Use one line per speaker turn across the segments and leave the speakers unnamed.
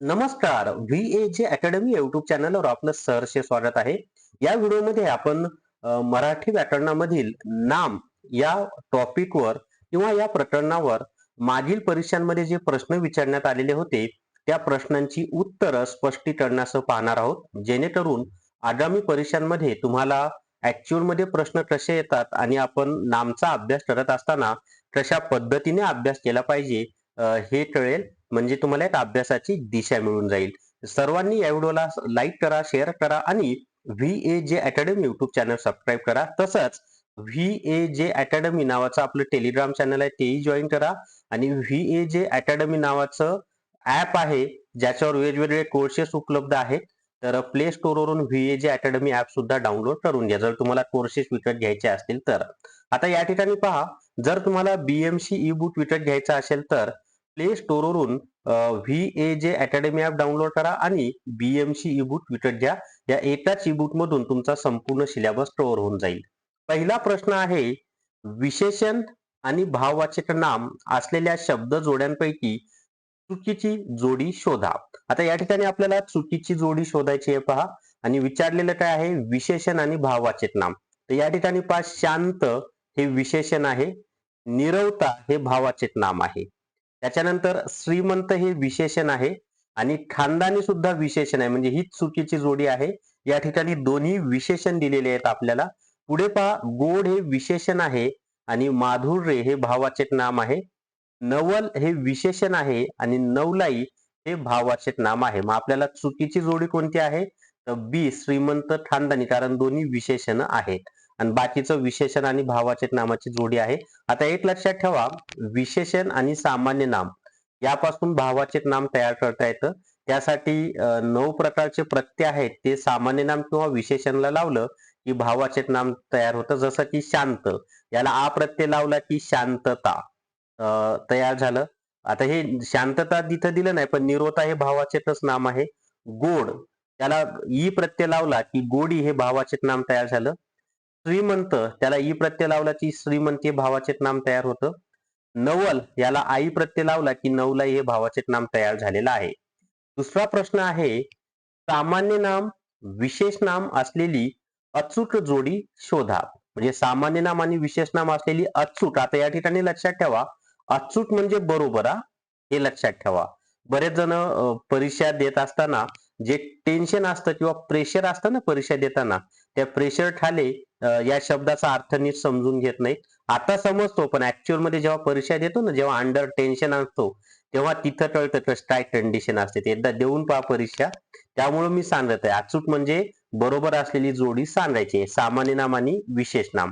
नमस्कार. V A जे academy YouTube चॅनलवर आपलं सहर्षे स्वागत आहे. या व्हिडिओमध्ये आपण मराठी व्याकरणामधील नाम या टॉपिकवर किंवा या प्रकरणावर मागील परीक्षांमध्ये जे प्रश्न विचारण्यात आलेले होते त्या प्रश्नांची उत्तरं स्पष्टीकरणासह पाहणार आहोत. जेणेकरून आगामी परीक्षांमध्ये तुम्हाला ऍक्च्युअलमध्ये प्रश्न कसे येतात आणि आपण नामचा अभ्यास करत असताना कशा पद्धतीने अभ्यास केला पाहिजे हे कळेल. म्हणजे तुम्हाला एक अभ्यासाची दिशा मिळून जाईल. सर्वांनी या व्हिडिओला लाईक करा शेअर करा आणि व्ही ए जे अकॅडमी युट्यूब चॅनल सबस्क्राईब करा. तसंच व्ही ए जे अकॅडमी नावाचं आपलं टेलिग्राम चॅनल आहे तेही जॉईन करा. आणि व्ही ए जे अकॅडमी नावाचं ऍप आहे ज्याच्यावर वेगवेगळे कोर्सेस उपलब्ध आहेत. तर प्ले स्टोरवरून व्ही ए जे अकॅडमी ऍप सुद्धा डाउनलोड करून घ्या. जर तुम्हाला कोर्सेस विकत घ्यायचे असतील तर. आता या ठिकाणी पहा. जर तुम्हाला बीएमसी ई बुक विकत घ्यायचा असेल तर प्ले स्टोअरवरून व्ही ए जे अकॅडमी ऍप डाउनलोड करा आणि बीएमसी ई बुक विकत घ्या. या एकाच ई बुक मधून तुमचा संपूर्ण सिलेबस स्टोअर होऊन जाईल. पहिला प्रश्न आहे विशेषण आणि भाववाचक नाम असलेल्या शब्द जोड्यांपैकी चुकीची जोडी शोधा. आता या ठिकाणी आपल्याला चुकीची जोडी शोधायची आहे पहा. आणि विचारलेलं काय आहे? विशेषण आणि भाववाचक नाम. तर या ठिकाणी पहा शांत हे विशेषण आहे. निरवता हे भाववाचक नाम आहे. त्याच्यानंतर श्रीमंत हे विशेषण आहे आणि खानदानी सुद्धा विशेषण आहे. म्हणजे हीच चुकीची जोडी आहे. या ठिकाणी दोन्ही विशेषण दिलेले आहेत आपल्याला. पुढे पहा गोड हे विशेषण आहे आणि माधुर्य हे भाववाचक नाम आहे. नवल हे विशेषण आहे आणि नवलाई हे भाववाचक नाम आहे. मग आपल्याला चुकीची जोडी कोणती आहे? तर बी श्रीमंत खानदानी कारण दोन्ही विशेषण आहेत. आणि बाकीचं विशेषण आणि भावाचेत नामाची जोडी आहे. आता एक लक्षात ठेवा विशेषण आणि सामान्य नाम. यापासून भाववाचक नाम तयार करता येतं. त्यासाठी नऊ प्रकारचे प्रत्यय आहेत. ते सामान्य नाम किंवा विशेषणला लावलं की भावाचेत नाम तयार होतं. जसं की शांत. याला आ प्रत्यय लावला की शांतता. तयार झालं. आता हे शांतता तिथं दिलं नाही पण निरोता हे भावाचेतच नाम आहे. गोड. त्याला ई प्रत्यय लावला की गोडी हे भावाचेत नाम तयार झालं. श्रीमंत त्याला ई प्रत्यय लावला की श्रीमंत हे भावाचे नाम तयार होतं. नवल याला आई प्रत्यय लावला की नवलाई हे भावाचे नाम तयार झालेलं आहे. दुसरा प्रश्न आहे सामान्य नाम विशेष नाम असलेली अचूक जोडी शोधा. म्हणजे सामान्य नाम आणि विशेष नाम असलेली अचूक आता या ठिकाणी लक्षात ठेवा. अचूक म्हणजे बरोबर हा? हे लक्षात ठेवा. बरेच जण परीक्षा देत असताना जे टेन्शन असतं किंवा प्रेशर असतं ना परीक्षा देताना त्या प्रेशर ठाले या शब्दाचा अर्थ नीट समजून घेत नाहीत. आता समजतो पण ऍक्च्युअलमध्ये जेव्हा परीक्षा देतो ना जेव्हा अंडर टेन्शन असतो तेव्हा तिथं कळतं कसं काय कंडिशन असते. ते एकदा देऊन पहा परीक्षा. त्यामुळे मी सांगत आहे अचूक म्हणजे बरोबर असलेली जोडी सांगायची सामान्य नाम आणि विशेष नाम.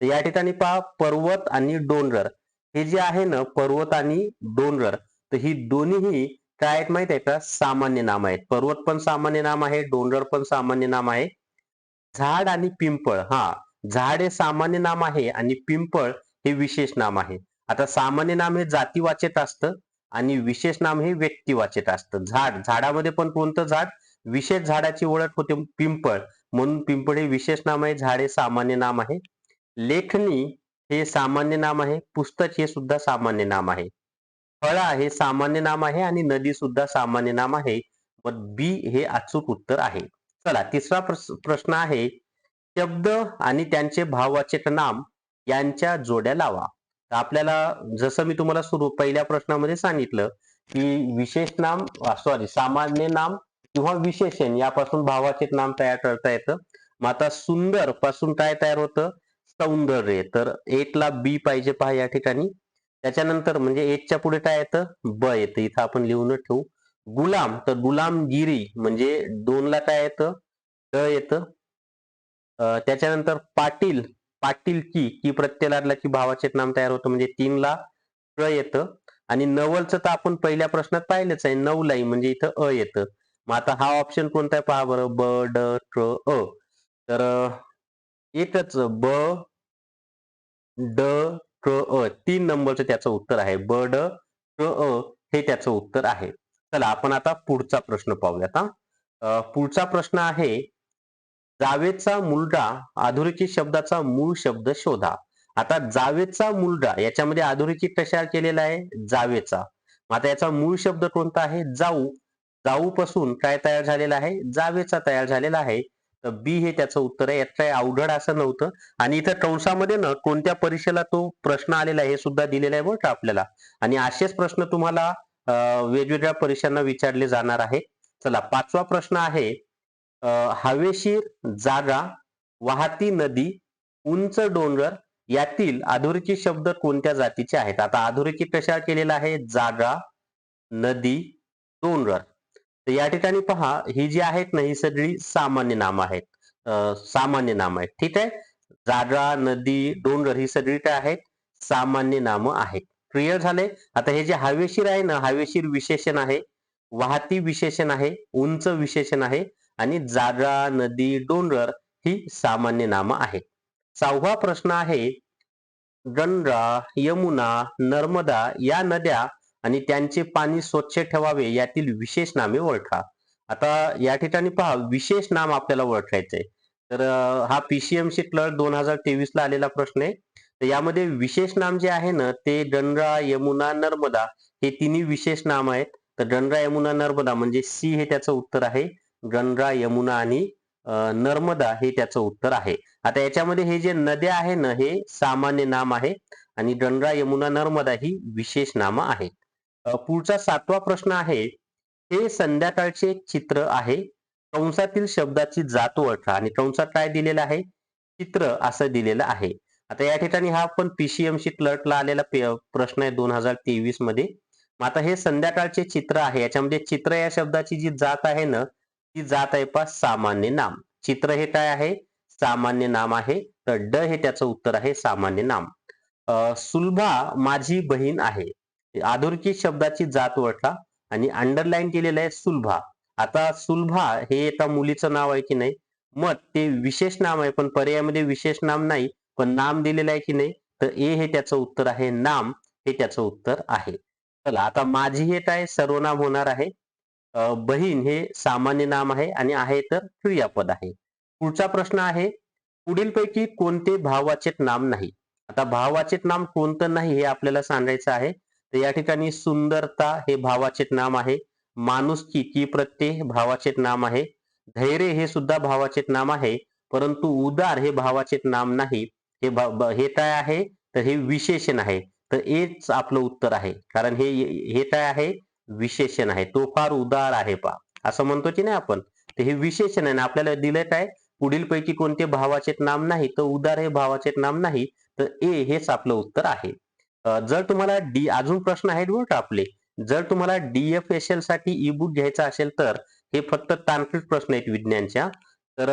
तर या ठिकाणी पहा पर्वत आणि डोंगर. हे जे आहे ना पर्वत आणि डोंगर तर ही दोन्हीही काय आहेत माहीत आहे का? सामान्य नाम आहेत. पर्वत पण सामान्य नाम आहे डोंगर पण सामान्य नाम आहे. झाड आणि पिंपळ हा. झाड हे सामान्य नाम आहे आणि पिंपळ हे विशेष नाम आहे. आता सामान्य नाम हे जातीवाचक असतं आणि विशेष नाम हे व्यक्तिवाचक असतं. झाड झाडामध्ये पण कोणतं झाड? विशेष झाडाची ओळख होते पिंपळ. म्हणून पिंपळ हे विशेष नाम आहे झाड हे सामान्य नाम आहे. लेखनी हे सामान्य नाम आहे पुस्तक हे सुद्धा सामान्य नाम आहे. फळा हे सामान्य नाम आहे आणि नदी सुद्धा सामान्य नाम आहे. मग बी हे अचूक उत्तर आहे. चला तिसरा प्रश्न आहे शब्द आणि त्यांचे भाववाचक नाम यांच्या जोड्या लावा. तर आपल्याला जसं मी तुम्हाला सुरू पहिल्या प्रश्नामध्ये सांगितलं की विशेष नाम सॉरी सामान्य नाम किंवा विशेषण यापासून भावाचक नाम तयार करता येतं. मग आता सुंदरपासून काय तयार होतं? सौंदर्य. तर एटला बी पाहिजे पहा या ठिकाणी. त्याच्यानंतर म्हणजे एकच्या पुढे काय येतं? ब येतं. इथं आपण लिहूनच ठेवू. गुलाम तर गुलामगिरी म्हणजे दोनला काय येतं? ड येतं. त्याच्यानंतर पाटील पाटील की की प्रत्यय लागला की भावाचे नाम तयार होतं म्हणजे तीनला ला येतं. आणि नवलचं तर आपण पहिल्या प्रश्नात पाहिलंच आहे नवलाई म्हणजे इथं अ येतं. मग आता हा ऑप्शन कोणता आहे? पहा बरं ब ड ट्र अ. तर एकच ब ड ट्र अ. तीन नंबरचं त्याचं उत्तर आहे. ब ड ट्र अ हे त्याचं उत्तर आहे. चला आपण आता पुढचा प्रश्न पाहूयात हा. पुढचा प्रश्न आहे जावेदचा मुलगा अधोरेखित शब्दाचा मूळ शब्द शोधा. आता जावेदचा मुलगा याच्यामध्ये अधोरेखित कशा केलेला आहे? जावेचा. आता याचा मूळ शब्द कोणता आहे? जाऊ. जाऊपासून काय तयार झालेला आहे? जावेचा तयार झालेला आहे. तर बी हे त्याचं उत्तर आहे. यात काही अवघड असं नव्हतं. आणि इथं कंसामध्ये ना कोणत्या परीक्षेला तो प्रश्न आलेला आहे हे सुद्धा दिलेला आहे बरं का आपल्याला. आणि असेच प्रश्न तुम्हाला वेगवेगळ्या परीक्षांना विचारले जाणार आहे. चला पाचवा प्रश्न आहे हवेशीर जागा वाहती नदी उंच डोंगर यातील अधोरेखित शब्द कोणत्या जातीचे आहेत? आता अधोरेखित कशा केलेला आहे? जागा नदी डोंगर. तर या ठिकाणी पहा ही जी आहेत ना ही सगळी सामान्य नाम आहेत. सामान्य नाम आहेत. ठीक आहे? जागा नदी डोंगर ही सगळी काय आहेत? सामान्य नाम आहेत. क्लिअर झाले आता हे जे हवेशीर आहे ना हवेशीर विशेषण आहे वाहती विशेषण आहे उंच विशेषण आहे आणि जागा नदी डोंगर ही सामान्य नामं आहेत. सहावा प्रश्न आहे गंगा यमुना नर्मदा या नद्या आणि त्यांचे पाणी स्वच्छ ठेवावे यातील विशेष नामे ओळखा. आता या ठिकाणी पहा विशेष नाम आपल्याला ओळखायचंय. तर हा पीसीएमसी क्लर्क दोन हजार तेवीस ला आलेला प्रश्न आहे. तर यामध्ये विशेष नाम जे आहे ना ते गंगा यमुना नर्मदा हे तिन्ही विशेष नाम आहेत. तर गंगा यमुना नर्मदा म्हणजे सी हे त्याचं उत्तर आहे. गंगा यमुना आणि नर्मदा हे त्याचं उत्तर आहे. आता याच्यामध्ये हे जे नद्या आहे ना हे सामान्य नाम आहे. आणि गंगा यमुना नर्मदा ही विशेष नाम आहेत. पुढचा सातवा प्रश्न आहे. हे संध्याकाळचे चित्र आहे. कंसातील शब्दाची जात ओळखा. आणि कंसात काय दिलेलं आहे? चित्र असं दिलेलं आहे. आता या ठिकाणी हा पण पीसीएमसी क्लर्कला आलेला प्रश्न आहे दोन हजार तेवीसमध्ये. आता हे संध्याकाळचे चित्र आहे. याच्यामध्ये चित्र या शब्दाची जी जात आहे ना ती जात आहे पा सामान्य नाम. चित्र हे काय आहे? सामान्य नाम आहे. तर ड हे त्याचं उत्तर आहे सामान्य नाम. अ सुलभा माझी बहीण आहे. आधुरकी शब्दाची जात ओळखा. आणि अंडरलाईन केलेलं आहे सुलभा. आता सुलभा हे एका मुलीचं नाव आहे की नाही? मग ते विशेष नाम आहे. पण पर्यायामध्ये विशेष नाम नाही. पण नाम दिलेलं आहे की नाही? तर ए हे त्याचं उत्तर आहे नाम हे त्याचं उत्तर आहे. चला आता माझी हे काय सर्वनाम होणार आहे. बहीण हे सामान्य नाम आहे आणि आहे तर क्रियापद आहे. पुढचा प्रश्न आहे पुढीलपैकी कोणते भाववाचक नाम नाही? आता भाववाचक नाम कोणतं नाही हे आपल्याला सांगायचं आहे. तर या ठिकाणी सुंदरता हे भावाचेत नाम आहे. माणुसकी की प्रत्यय भावाचेत नाम आहे. धैर्य हे सुद्धा भावाचेत नाम आहे. परंतु उदार हे भावाचेत नाम नाही. हे हे काय आहे? तर हे विशेषण आहे. तर एच आपलं उत्तर आहे. कारण हे हे काय आहे? विशेषण आहे. तो फार उदार आहे पा असं म्हणतो की नाही आपण? तर हे विशेषण आहे. ना आपल्याला दिलं काय? पुढील पैकी कोणते भावाचे नाम नाही तर उदार हे भावाचे नाम नाही तर ए हेच आपलं उत्तर आहे. जर तुम्हाला डी अजून प्रश्न आहेत बघ आपले? जर तुम्हाला डीएफएसएलसाठी ई बुक घ्यायचा असेल तर हे फक्त तांत्रिक प्रश्न आहेत विज्ञानच्या. तर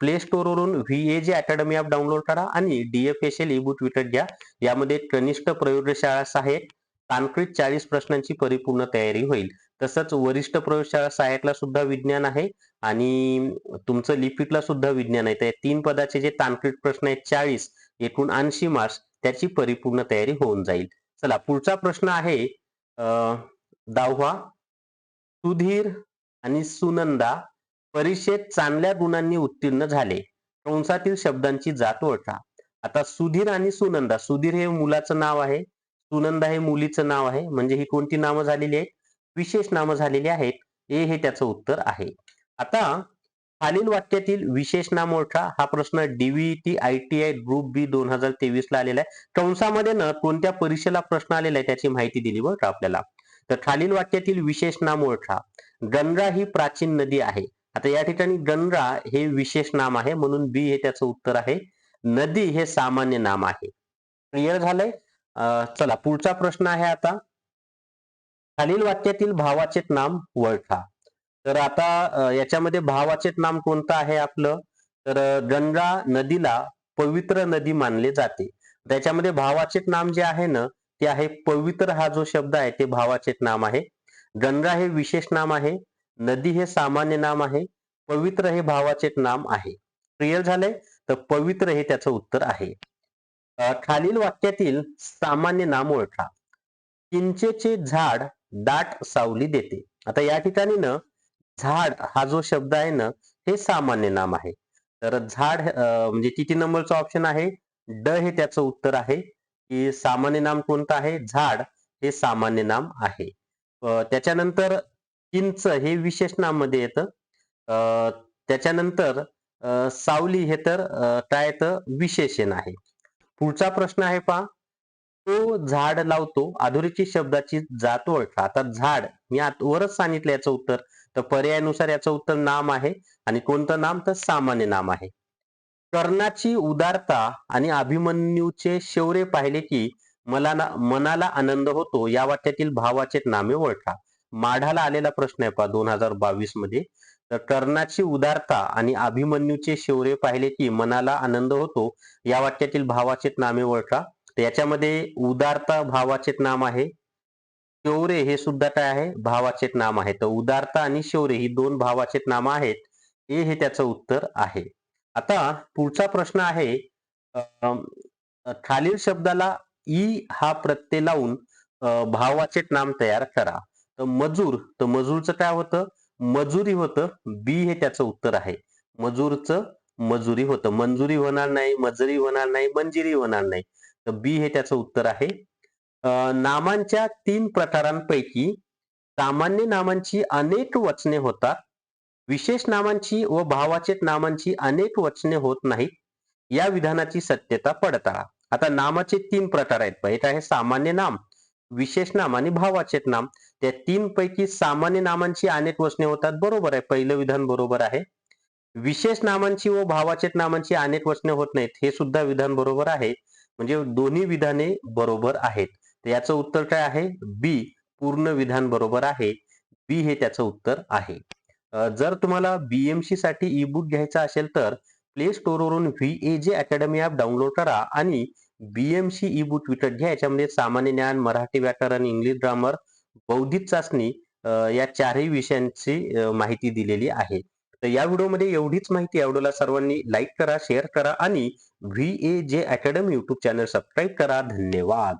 प्ले स्टोरवरून व्ही ए जे अकॅडमी ॲप डाउनलोड करा आणि डीएफएसएल ई बुक विकत घ्या. यामध्ये कनिष्ठ प्रयोगशाळा सहाय्यक तांत्रिक चाळीस प्रश्नांची परिपूर्ण तयारी होईल. तसंच वरिष्ठ प्रयोगशाळा सहाय्यकला सुद्धा विज्ञान आहे आणि तुमचं लिपिकला सुद्धा विज्ञान आहे. तर तीन पदाचे जे तांत्रिक प्रश्न आहेत चाळीस एकूण ऐंशी मार्क्स त्याची परिपूर्ण तयारी होऊन जाईल. चला पुढचा प्रश्न आहे दाव्हा सुधीर आणि सुनंदा. परीक्षेत चांगल्या गुणांनी उत्तीर्ण झाले. कंसातील शब्दांची जात ओळखा. आता सुधीर आणि सुनंदा. सुधीर हे मुलाचं नाव आहे. सुनंदा हे मुलीचं नाव आहे. म्हणजे ही कोणती नावं झालेली आहेत? विशेष नामं झालेली आहेत. ए हे त्याचं उत्तर आहे. आता खालील वाक्यातील विशेष नाम ओळखा. हा प्रश्न DVT I T I group B दोन हजार तेवीस ला आलेला आहे. कंसामध्ये न कोणत्या परीक्षेला प्रश्न आलेला आहे त्याची माहिती दिली बरं आपल्याला? तर खालील वाक्यातील विशेष नाम ओळखा. गंगा ही प्राचीन नदी आहे. आता या ठिकाणी गंगा हे विशेष नाम आहे म्हणून बी हे त्याचं उत्तर आहे. नदी हे सामान्य नाम आहे. क्लिअर झालंय? अं, चला पुढचा प्रश्न आहे आता. खालील वाक्यातील भावाचेत नाम वळखा. तर आता याच्यामध्ये भावाचेत नाम कोणतं आहे आपलं? तर गंगा नदीला पवित्र नदी मानले जाते. त्याच्यामध्ये भावाचेत नाम जे आहे ना ते आहे पवित्र हा जो शब्द आहे ते भावाचेत नाम आहे. गंगा हे विशेष नाम आहे. नदी हे सामान्य नाम आहे पवित्र हे भावाचे नाम आहे. क्लिअर झालंय? तर पवित्र हे त्याचं उत्तर आहे. खालील वाक्यातील सामान्य नाम ओळखा. किंचेचे झाड दाट सावली देते. आता या ठिकाणी ना झाड हा जो शब्द आहे ना हे सामान्य नाम आहे. तर झाड अं, म्हणजे किती नंबरचं ऑप्शन आहे? ड हे त्याचं उत्तर आहे की सामान्य नाम कोणतं आहे? झाड हे सामान्य नाम आहे. त्याच्यानंतर किंच हे विशेषणामध्ये येतं. त्याच्यानंतर सावली हे तर काय येतं विशेषण आहे. पुढचा प्रश्न आहे पहा. तो झाड लावतो आधुरीची शब्दाची जात ओळखा. आता झाड मी वरच सांगितलं याचं उत्तर. तर पर्यायानुसार याचं उत्तर नाम आहे आणि कोणतं नाम? तर सामान्य नाम आहे. कर्णाची उदारता आणि अभिमन्यूचे शौर्य पाहिले की मला ना मनाला आनंद होतो. या वाक्यातील भावाचे नामे ओळखा. माढाला आलेला प्रश्न आहे पहा दोन हजार बावीसमध्ये. तर कर्णाची उदारता आणि अभिमन्यूचे शौर्य पाहिले की मनाला आनंद होतो या वाक्यातील भावाचे नामे ओळखा तर याच्यामध्ये उदारता भावाचे नाम आहे. शौर्य हे सुद्धा काय आहे? भावाचे नाम आहे. तर उदारता आणि शौर्य ही दोन भावाचे नाम आहेत हे हे त्याचं उत्तर आहे. आता पुढचा प्रश्न आहे खालील शब्दाला ई हा प्रत्यय लावून अं, भावाचे नाम तयार करा. तर मजूर तर मजूरचं काय होतं? मजुरी होतं. बी हे त्याचं उत्तर आहे. मजूरचं मजुरी होतं. मंजुरी होणार नाही मजुरी होणार नाही मंजिरी होणार नाही. तर बी हे त्याचं उत्तर आहे. अं, नामांच्या तीन प्रकारांपैकी सामान्य नामांची अनेक वचने होतात. विशेष नामांची व भावाचेत नामांची अनेक वचने होत नाहीत. या विधानाची सत्यता पडताळा आता नामाचे तीन प्रकार आहेत. एक आहे सामान्य नाम विशेष नाम आणि भावाचेत नाम. त्या तीन पैकी सामान्य नामांची अनेक वचने होतात. बरोबर आहे. पहिलं विधान बरोबर आहे. विशेष नामांची व भावाचेत नामांची अनेक वचने होत नाहीत. हे सुद्धा विधान बरोबर आहे. म्हणजे दोन्ही विधाने बरोबर आहेत. तर याचं उत्तर काय आहे? बी पूर्ण विधान बरोबर आहे. बी हे त्याचं उत्तर आहे. जर तुम्हाला बीएमसी साठी ई बुक घ्यायचा असेल तर प्ले स्टोरवरून व्ही ए जे अकॅडमी ॲप डाउनलोड करा आणि बीएमसी ई बुक विकत घ्या. याच्यामध्ये सामान्य ज्ञान मराठी व्याकरण इंग्लिश ग्रामर बौद्धिक चाचणी या चारही विषयांची माहिती दिलेली आहे. तर या व्हिडिओमध्ये एवढीच माहिती या व्हिडिओला सर्वांनी लाईक करा शेअर करा आणि व्ही ए जे अकॅडमी युट्यूब चॅनल सबस्क्राईब करा. धन्यवाद.